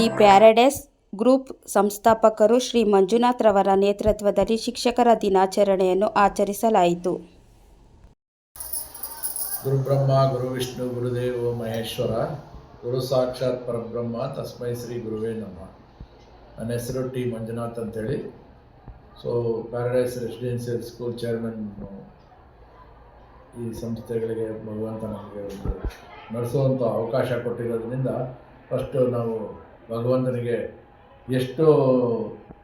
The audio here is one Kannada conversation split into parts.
ದಿ ಪ್ಯಾರಡೈಸ್ ಗ್ರೂಪ್ ಸಂಸ್ಥಾಪಕರು ಶ್ರೀ ಮಂಜುನಾಥ್ ರವರ ನೇತೃತ್ವದಲ್ಲಿ ಶಿಕ್ಷಕರ ದಿನಾಚರಣೆಯನ್ನು ಆಚರಿಸಲಾಯಿತು. ಗುರುಬ್ರಹ್ಮ, ಗುರು ವಿಷ್ಣು, ಗುರುದೇವ, ಮಹೇಶ್ವರ, ಗುರು ಸಾಕ್ಷಾತ್ ಪರಬ್ರಹ್ಮ, ತಸ್ಮೈ ಶ್ರೀ ಗುರುವೇ ನಮ್ಮ ನನ್ನ ಹೆಸರು ಟಿ ಮಂಜುನಾಥ್ ಅಂತೇಳಿ. So paradise residential school chairman ಈ ಸಂಸ್ಥೆಗಳಿಗೆ ಭಗವಂತ ನಮಗೆ ಒಂದು ನಡೆಸುವಂಥ ಅವಕಾಶ ಕೊಟ್ಟಿರೋದ್ರಿಂದ ಫಸ್ಟು ನಾವು ಭಗವಂತನಿಗೆ ಎಷ್ಟು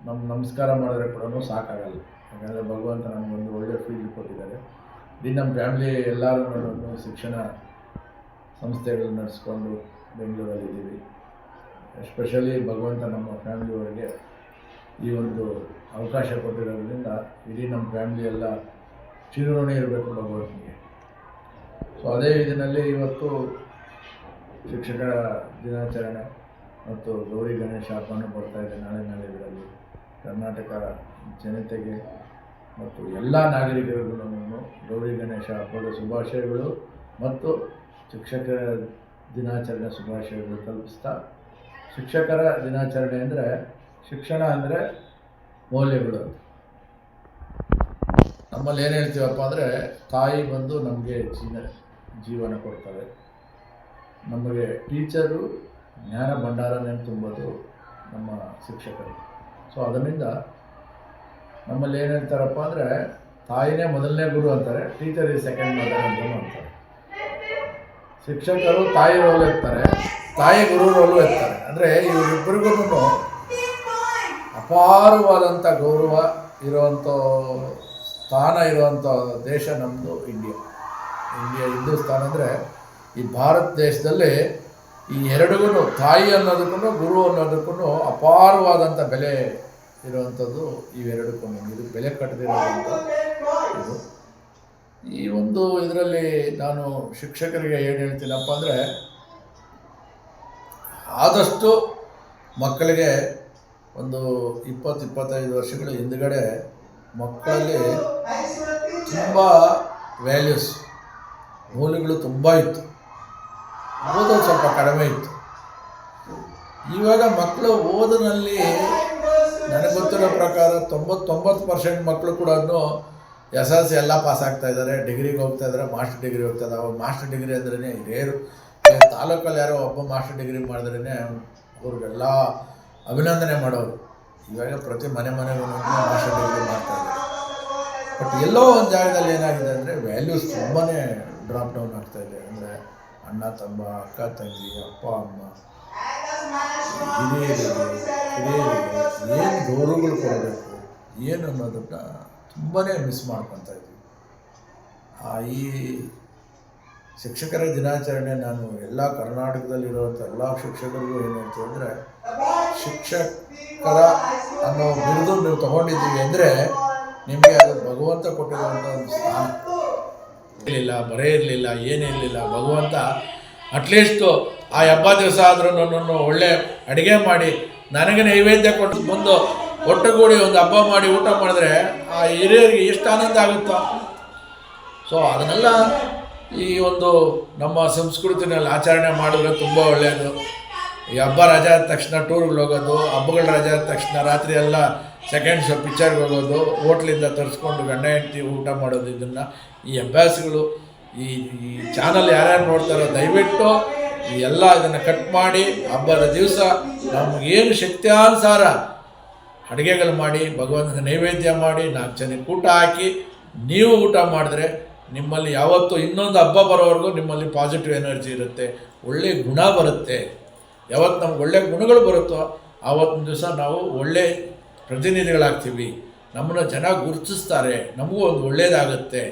ನಮ್ಮ ನಮಸ್ಕಾರ ಮಾಡಿದ್ರೆ ಕೂಡ ಸಾಕಾಗಲ್ಲ. ಯಾಕಂದರೆ ಭಗವಂತ ನಮಗೊಂದು ಒಳ್ಳೆಯ ಫೀಲ್ಡ್ ಕೊಟ್ಟಿದ್ದಾರೆ. ಇಡೀ ನಮ್ಮ ಫ್ಯಾಮ್ಲಿ ಎಲ್ಲರೂ ಶಿಕ್ಷಣ ಸಂಸ್ಥೆಗಳು ನಡೆಸ್ಕೊಂಡು ಬೆಂಗಳೂರಲ್ಲಿದ್ದೀವಿ ಎಸ್ಪೆಷಲಿ ಭಗವಂತ ನಮ್ಮ ಫ್ಯಾಮ್ಲಿಯವರಿಗೆ ಈ ಒಂದು ಅವಕಾಶ ಕೊಟ್ಟಿರೋದ್ರಿಂದ ಇಡೀ ನಮ್ಮ ಫ್ಯಾಮ್ಲಿ ಎಲ್ಲ ಚಿರಋಣಿ ಇರಬೇಕು ಭಗವಂತನಿಗೆ. ಸೊ ಅದೇ ಇದರಲ್ಲಿ ಇವತ್ತು ಶಿಕ್ಷಕರ ದಿನಾಚರಣೆ. ಮತ್ತು ಗೌರಿ ಗಣೇಶ ಹಬ್ಬನೂ ಇದೆ ನಾಳೆ ನಾಳೆಗಳಲ್ಲಿ ಕರ್ನಾಟಕ ಜನತೆಗೆ ಮತ್ತು ಎಲ್ಲ ನಾಗರಿಕರಿಗೂ ಗೌರಿ ಗಣೇಶ ಹಬ್ಬದ ಶುಭಾಶಯಗಳು ಮತ್ತು ಶಿಕ್ಷಕರ ದಿನಾಚರಣೆ ಶುಭಾಶಯಗಳು ತಲುಪಿಸ್ತಾ. ಶಿಕ್ಷಕರ ದಿನಾಚರಣೆ ಅಂದರೆ ಶಿಕ್ಷಣ ಅಂದರೆ ಮೌಲ್ಯಗಳು. ನಮ್ಮಲ್ಲಿ ಏನು ಹೇಳ್ತೀವಪ್ಪ ಅಂದರೆ ತಾಯಿ ಬಂದು ನಮಗೆ ಜೀವನ ಜೀವನ ಕೊಡ್ತಾರೆ. ನಮಗೆ ಟೀಚರು ಜ್ಞಾನ ಭಂಡಾರನೇ ತುಂಬೋದು ನಮ್ಮ ಶಿಕ್ಷಕರು. ಸೊ ಅದರಿಂದ ನಮ್ಮಲ್ಲಿ ಏನು ಹೇಳ್ತಾರಪ್ಪ ಅಂದರೆ ತಾಯಿನೇ ಮೊದಲನೇ ಗುರು ಅಂತಾರೆ ಟೀಚರ್ ಈ ಸೆಕೆಂಡ್ ಮದರ್ ಅಂತಲೂ ಅಂತಾರೆ ಶಿಕ್ಷಕರು ತಾಯಿ ರೋಲ್ ಇರ್ತಾರೆ, ತಾಯಿ ಗುರು ರೋಲು ಇರ್ತಾರೆ. ಅಂದರೆ ಇವರಿಬ್ಬರಿಗೂ ಅಪಾರವಾದಂಥ ಗೌರವ ಇರುವಂಥ ಸ್ಥಾನ ಇರುವಂಥ ದೇಶ ನಮ್ಮದು ಇಂಡಿಯಾ ಇಂಡಿಯಾ ಹಿಂದೂಸ್ತಾನ ಅಂದರೆ ಈ ಭಾರತ ದೇಶದಲ್ಲಿ ಈ ಎರಡಿಗೂ ತಾಯಿ ಅನ್ನೋದಕ್ಕೂ ಗುರು ಅನ್ನೋದಕ್ಕೂ ಅಪಾರವಾದಂಥ ಬೆಲೆ ಇರುವಂಥದ್ದು ಇವೆರಡಕ್ಕೂ ಇದು ಬೆಲೆ ಕಟ್ಟದಿರುವಂಥ ಇದು. ಈ ಒಂದು ಇದರಲ್ಲಿ ನಾನು ಶಿಕ್ಷಕರಿಗೆ ಏನು ಹೇಳ್ತೀನಪ್ಪ ಅಂದರೆ, ಆದಷ್ಟು ಮಕ್ಕಳಿಗೆ ಒಂದು ಇಪ್ಪತ್ತು, ಇಪ್ಪತ್ತೈದು ವರ್ಷಗಳ ಹಿಂದುಗಡೆ ಮಕ್ಕಳಲ್ಲಿ ತುಂಬ ವ್ಯಾಲ್ಯೂಸ್ ಮೌಲ್ಯಗಳು ತುಂಬ ಇತ್ತು. ಓದೋದು ಸ್ವಲ್ಪ ಕಡಿಮೆ ಇತ್ತು. ಇವಾಗ ಮಕ್ಕಳು ಓದಿನಲ್ಲಿ ನನಗೆ ಗೊತ್ತಿರೋ ಪ್ರಕಾರ ತೊಂಬತ್ತೊಂಬತ್ತು ಪರ್ಸೆಂಟ್ ಮಕ್ಕಳು ಕೂಡ ಎಸ್ ಎಲ್ ಸಿ ಎಲ್ಲ ಪಾಸ್ ಆಗ್ತಾ ಇದ್ದಾರೆ. ಡಿಗ್ರಿಗೆ ಹೋಗ್ತಾ ಇದ್ದಾರೆ, ಮಾಸ್ಟರ್ ಡಿಗ್ರಿ ಹೋಗ್ತಾ ಇದ್ದಾರೆ. ಮಾಸ್ಟರ್ ಡಿಗ್ರಿ ಅಂದ್ರೇ ಹಿರಿಯರು ತಾಲೂಕಲ್ಲಿ ಯಾರೋ ಒಬ್ಬ ಮಾಸ್ಟರ್ ಡಿಗ್ರಿ ಮಾಡಿದ್ರೇ ಅವ್ರಿಗೆಲ್ಲ ಅಭಿನಂದನೆ ಮಾಡೋರು. ಇವಾಗ ಪ್ರತಿ ಮನೆ ಮನೆಗೂ ಮಾಸ್ಟರ್ ಡಿಗ್ರಿ ಮಾಡ್ತಾ ಇದ್ದಾರೆ. ಬಟ್ ಎಲ್ಲೋ ಒಂದು ಜಾಗದಲ್ಲಿ ಏನಾಗಿದೆ ಅಂದರೆ ವ್ಯಾಲ್ಯೂಸ್ ತುಂಬಾ ಡ್ರಾಪ್ ಡೌನ್ ಆಗ್ತಾ ಇದೆ. ಅಂದರೆ ಅಣ್ಣ, ತಮ್ಮ ಅಕ್ಕ, ತಂಗಿ, ಅಪ್ಪ, ಅಮ್ಮ, ಹಿರಿಯರಿಗೆ ಹಿರಿಯರಿಗೆ ಏನು ಗೌರವಗಳು ಕೊಡಬೇಕು, ಏನು ಅನ್ನೋದನ್ನು ತುಂಬಾ ಮಿಸ್ ಮಾಡ್ಕೊತಾ ಇದ್ವಿ ಈ ಶಿಕ್ಷಕರ ದಿನಾಚರಣೆ, ನಾನು ಎಲ್ಲ ಕರ್ನಾಟಕದಲ್ಲಿರುವಂಥ ಎಲ್ಲ ಶಿಕ್ಷಕರಿಗೂ ಏನು ಅಂದರೆ ಶಿಕ್ಷಕರ ಅನ್ನೋ ಬಿರುದು ನೀವು ತಗೊಂಡಿದ್ದೀವಿ ಅಂದರೆ ನಿಮಗೆ ಅದು ಭಗವಂತ ಕೊಟ್ಟಿರುವಂಥ ಒಂದು ಸ್ಥಾನ. ಇರಲಿಲ್ಲ, ಬರೇ ಇರಲಿಲ್ಲ ಏನಿರಲಿಲ್ಲ ಭಗವಂತ ಅಟ್ಲೀಸ್ಟು ಆ ಹಬ್ಬ ದಿವಸ ಆದರೂ ನನ್ನನ್ನು ಒಳ್ಳೆ ಅಡುಗೆ ಮಾಡಿ ನನಗೆ ನೈವೇದ್ಯ ಕೊಟ್ಟು ಬಂದು ಒಟ್ಟುಗೂಡಿ ಒಂದು ಹಬ್ಬ ಮಾಡಿ ಊಟ ಮಾಡಿದ್ರೆ ಆ ಹಿರಿಯರಿಗೆ ಎಷ್ಟು ಆನಂದ ಆಗುತ್ತೋ? ಸೊ ಅದನ್ನೆಲ್ಲ ಈ ಒಂದು ನಮ್ಮ ಸಂಸ್ಕೃತಿನಲ್ಲಿ ಆಚರಣೆ ಮಾಡಿದ್ರೆ ತುಂಬ ಒಳ್ಳೆಯದು. ಈ ಹಬ್ಬ ರಜೆ ಆದ ತಕ್ಷಣ ಟೂರ್ಗಳು ಹೋಗೋದು, ಹಬ್ಬಗಳ ರಜೆ ಆದ ತಕ್ಷಣ ರಾತ್ರಿ ಎಲ್ಲ ಸೆಕೆಂಡ್ ಶೋ ಪಿಕ್ಚರ್ಗೆ ಹೋಗೋದು ಹೋಟ್ಲಿಂದ ತರಿಸ್ಕೊಂಡು ಗಂಡ ಹೆಂಡತಿ ಊಟ ಮಾಡೋದು ಇದನ್ನು. ಈ ಅಭ್ಯಾಸಗಳು, ಈ ಈ ಚಾನಲ್ ಯಾರ್ಯಾರು ನೋಡ್ತಾರೋ ದಯವಿಟ್ಟು ಈ ಎಲ್ಲ ಇದನ್ನು ಕಟ್ ಮಾಡಿ, ಹಬ್ಬದ ದಿವಸ ನಮಗೇನು ಶಕ್ತ್ಯಾನುಸಾರ ಅಡುಗೆಗಳು ಮಾಡಿ, ಭಗವಂತನ ನೈವೇದ್ಯ ಮಾಡಿ, ನಾಲ್ಕು ಜನಕ್ಕೆ ಊಟ ಹಾಕಿ, ನೀವು ಊಟ ಮಾಡಿದ್ರೆ ನಿಮ್ಮಲ್ಲಿ ಯಾವತ್ತೂ ಇನ್ನೊಂದು ಹಬ್ಬ ಬರೋವರೆಗೂ ನಿಮ್ಮಲ್ಲಿ ಪಾಸಿಟಿವ್ ಎನರ್ಜಿ ಇರುತ್ತೆ ಒಳ್ಳೆಯ ಗುಣ ಬರುತ್ತೆ. ಯಾವತ್ತು ನಮ್ಗೆ ಒಳ್ಳೆಯ ಗುಣಗಳು ಬರುತ್ತೋ, ಆವತ್ತಿನ ದಿವಸ ನಾವು ಒಳ್ಳೆ ಪ್ರತಿನಿಧಿಗಳಾಗ್ತೀವಿ. ನಮ್ಮನ್ನು ಜನ ಗುರುತಿಸ್ತಾರೆ. ನಮಗೂ ಒಂದು ಒಳ್ಳೆಯದಾಗುತ್ತೆ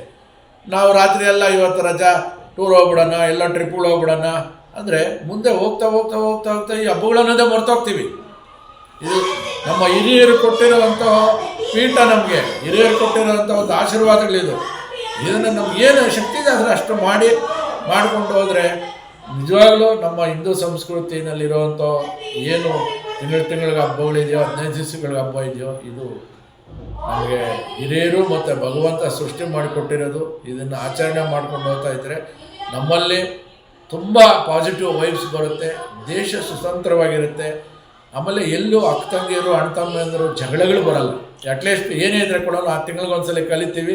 ನಾವು ರಾತ್ರಿ ಎಲ್ಲ ಇವತ್ತು ರಜಾ ಟೂರ್ ಹೋಗ್ಬಿಡೋಣ, ಎಲ್ಲ ಟ್ರಿಪ್ಗಳು ಹೋಗ್ಬಿಡೋಣ. ಅಂದರೆ ಮುಂದೆ ಹೋಗ್ತಾ ಹೋಗ್ತಾ ಹೋಗ್ತಾ ಹೋಗ್ತಾ ಈ ಹಬ್ಬಗಳನ್ನೋದೇ ಮರ್ತೋಗ್ತೀವಿ. ಇದು ನಮ್ಮ ಹಿರಿಯರು ಕೊಟ್ಟಿರುವಂತಹ ಪೀಠ ನಮಗೆ. ಹಿರಿಯರು ಕೊಟ್ಟಿರುವಂಥ ಒಂದು ಆಶೀರ್ವಾದಗಳಿದು ಇದನ್ನು ಏನು ಶಕ್ತಿ ಇದೆ ಅಂದರೆ ಅಷ್ಟು ಮಾಡಿ, ಮಾಡಿಕೊಂಡು ಹೋದರೆ ನಿಜವಾಗ್ಲೂ ನಮ್ಮ ಹಿಂದೂ ಸಂಸ್ಕೃತಿನಲ್ಲಿರುವಂಥ ಏನು ತಿಂಗಳು ತಿಂಗಳಿಗೆ ಹಬ್ಬಗಳಿದೆಯೋ ಹದಿನೈದು ದಿವಸಗಳಿಗೆ ಹಬ್ಬ ಇದೆಯೋ, ಇದು ನಮಗೆ ಹಿರಿಯರು ಮತ್ತು ಭಗವಂತ ಸೃಷ್ಟಿ ಮಾಡಿಕೊಟ್ಟಿರೋದು. ಇದನ್ನು ಆಚರಣೆ ಮಾಡ್ಕೊಂಡು ಹೋಗ್ತಾ ಇದ್ದರೆ ನಮ್ಮಲ್ಲಿ ತುಂಬ ಪಾಸಿಟಿವ್ ವೈಬ್ಸ್ ಬರುತ್ತೆ, ದೇಶ ಸ್ವತಂತ್ರವಾಗಿರುತ್ತೆ ಆಮೇಲೆ ಎಲ್ಲೂ ಅಕ್ಕ ತಂಗಿಯರು ಅಣ್ಣ ತಮ್ಮಂದಿರು ಜಗಳಗಳು ಬರಲ್ಲ. ಅಟ್ಲೀಸ್ಟ್ ಏನೇ ಇದ್ರೆ ಕೂಡ ಆ ತಿಂಗಳಿಗೊಂದ್ಸಲ ಕಲಿತೀವಿ,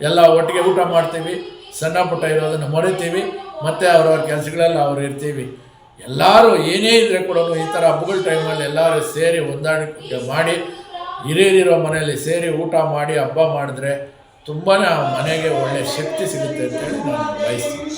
ಎಲ್ಲ ಒಟ್ಟಿಗೆ ಊಟ ಮಾಡ್ತೀವಿ, ಸಣ್ಣ ಪುಟ್ಟ ಇರೋದನ್ನು ಮರಿತೀವಿ, ಮತ್ತು ಅವ್ರವ್ರ ಕೆಲಸಗಳೆಲ್ಲ ಅವ್ರು ಇರ್ತೀವಿ. ಎಲ್ಲರೂ ಏನೇ ಇದ್ದರೆ ಕೂಡ ಈ ಥರ ಹಬ್ಬಗಳ ಟೈಮಲ್ಲಿ ಎಲ್ಲರೂ ಸೇರಿ ಹೊಂದಾಣಿಕೆ ಮಾಡಿ ಹಿರಿಯರಿರೋ ಮನೆಯಲ್ಲಿ ಸೇರಿ ಊಟ ಮಾಡಿ ಹಬ್ಬ ಮಾಡಿದ್ರೆ ತುಂಬಾ ಮನೆಗೆ ಒಳ್ಳೆಯ ಶಕ್ತಿ ಸಿಗುತ್ತೆ ಅಂತೇಳಿ ನಾನು ಬಯಸ್ತೀನಿ.